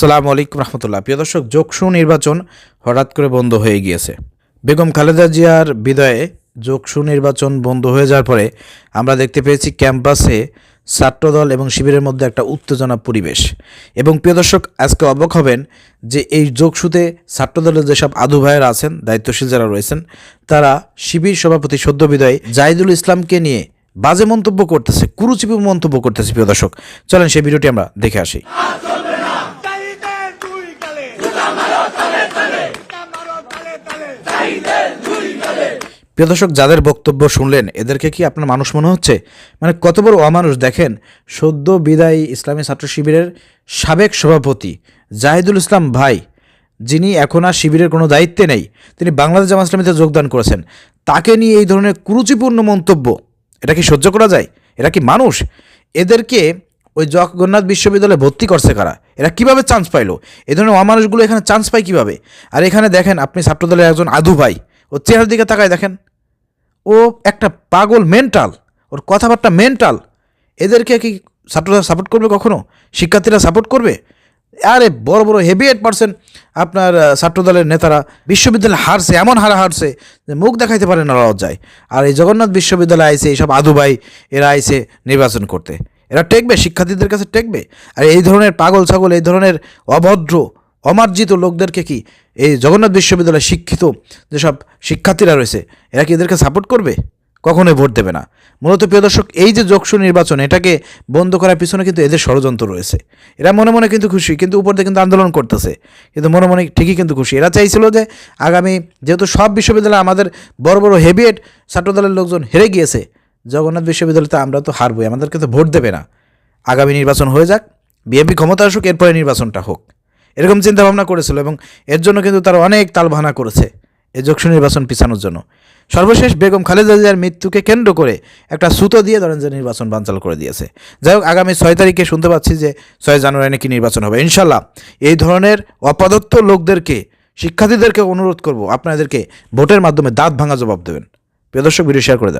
সালাম আলাইকুম রহমতুল্লাহ। প্রিয় দর্শক, যোগসু নির্বাচন হঠাৎ করে বন্ধ হয়ে গিয়েছে। বেগম খালেদা জিয়ার বিদায়ে যোগসু নির্বাচন বন্ধ হয়ে যাওয়ার পরে আমরা দেখতে পেয়েছি ক্যাম্পাসে ছাত্রদল এবং শিবিরের মধ্যে একটা উত্তেজনা পরিবেশ। এবং প্রিয় দর্শক, আজকে অবাক হবেন যে এই যোগসুতে ছাত্রদলের যেসব আধু ভাইয়েরা আছেন, দায়িত্বশীল যারা রয়েছেন, তারা শিবির সভাপতি সদ্য বিদায় জাহিদুল ইসলামকে নিয়ে বাজে মন্তব্য করতেছে কুরুচিপু মন্তব্য করতেছে প্রিয় দর্শক। চলেন সেই ভিডিওটি আমরা দেখে আসি। চাইদের দুই গালে জুতা মারো তালে তালে জুতা মারো তালে তালে প্রিয় দর্শক, যাদের বক্তব্য শুনলেন, এদেরকে কি আপনার মানুষ মনে হচ্ছে? মানে কত বড় অমানুষ, দেখেন, সদ্য বিদায়ী ইসলামী ছাত্র শিবিরের সাবেক সভাপতি জাহিদুল ইসলাম ভাই, যিনি এখন আর শিবিরের কোনো দায়িত্বে নেই, তিনি বাংলাদেশ জামা ইসলামীতে যোগদান করেছেন। তাকে নিয়ে এই ধরনের কুরুচিপূর্ণ মন্তব্য, এটা কি সহ্য করা যায়? এরা কি মানুষ? এদেরকে ওই জগন্নাথ বিশ্ববিদ্যালয়ে ভর্তি করছে কারা? এরা কীভাবে চান্স পাইলো? এই ধরনের অমানুষগুলো এখানে চান্স পায় কীভাবে? আর এখানে দেখেন, আপনি ছাত্রদলের একজন আধু ভাই, ও চেহারার দিকে তাকায় দেখেন ও একটা পাগল মেন্টাল ওর কথাবার্তা মেন্টাল এদেরকে কি ছাত্ররা সাপোর্ট করবে কখনো? শিক্ষার্থীরা সাপোর্ট করবে? আরে বড় বড় হেভি এইট পার্সেন্ট আপনার ছাত্রদলের নেতারা বিশ্ববিদ্যালয় হারছে, এমন হারা হারছে যে মুখ দেখাইতে পারে না, লজ্জায়। আর এই জগন্নাথ বিশ্ববিদ্যালয়ে আইছে এইসব ভাই এরা আইছে নির্বাচন করতে। এরা টেকবে, শিক্ষার্থীদের কাছে টেকবে। আর এই ধরনের পাগল ছাগল, এই ধরনের অভদ্র অমার্জিত লোকদেরকে কি এই জগন্নাথ বিশ্ববিদ্যালয়ে শিক্ষিত যেসব শিক্ষার্থীরা রয়েছে, এরা কি এদেরকে সাপোর্ট করবে? কখনোই ভোট দেবে না। মূলত প্রিয় দর্শক, এই যে যোগসু নির্বাচন, এটাকে বন্ধ করার পিছনে কিন্তু এদের ষড়যন্ত্র রয়েছে। এরা মনে মনে কিন্তু খুশি, কিন্তু উপর দিয়ে কিন্তু আন্দোলন করতেছে। কিন্তু মনে মনে ঠিকই কিন্তু খুশি। এরা চাইছিল যে আগামী যেহেতু সব বিশ্ববিদ্যালয়ে আমাদের বড় বড় হেভিয়েট ছাত্রদলের লোকজন হেরে গিয়েছে, জগন্নাথ বিশ্ববিদ্যালয়তে আমরা তো হারবই, আমাদেরকে তো ভোট দেবে না। আগামী নির্বাচন হয়ে যাক, বিএনপি ক্ষমতা আসুক, এরপরে নির্বাচনটা হোক। এরকম চিন্তা ভাবনা করেছিল এবং এর জন্য কিন্তু তারা অনেক তালবাহানা করেছে এই যোগসু নির্বাচন পিছানোর জন্য। সর্বশেষ বেগম খালেদা জিয়ার মৃত্যুকে কেন্দ্র করে একটা সুতো দিয়ে ধরেন যে নির্বাচন বানচাল করে দিয়েছে। যাই হোক, আগামী ছয় তারিখে শুনতে পাচ্ছি যে ছয় জানুয়ারি নাকি নির্বাচন হবে। ইনশাল্লাহ এই ধরনের অপদত্ত লোকদেরকে, শিক্ষার্থীদেরকে অনুরোধ করব, আপনাদেরকে ভোটের মাধ্যমে দাঁত ভাঙা জবাব দেবেন। প্রিয় দর্শক ভিডিও শেয়ার করে দেন।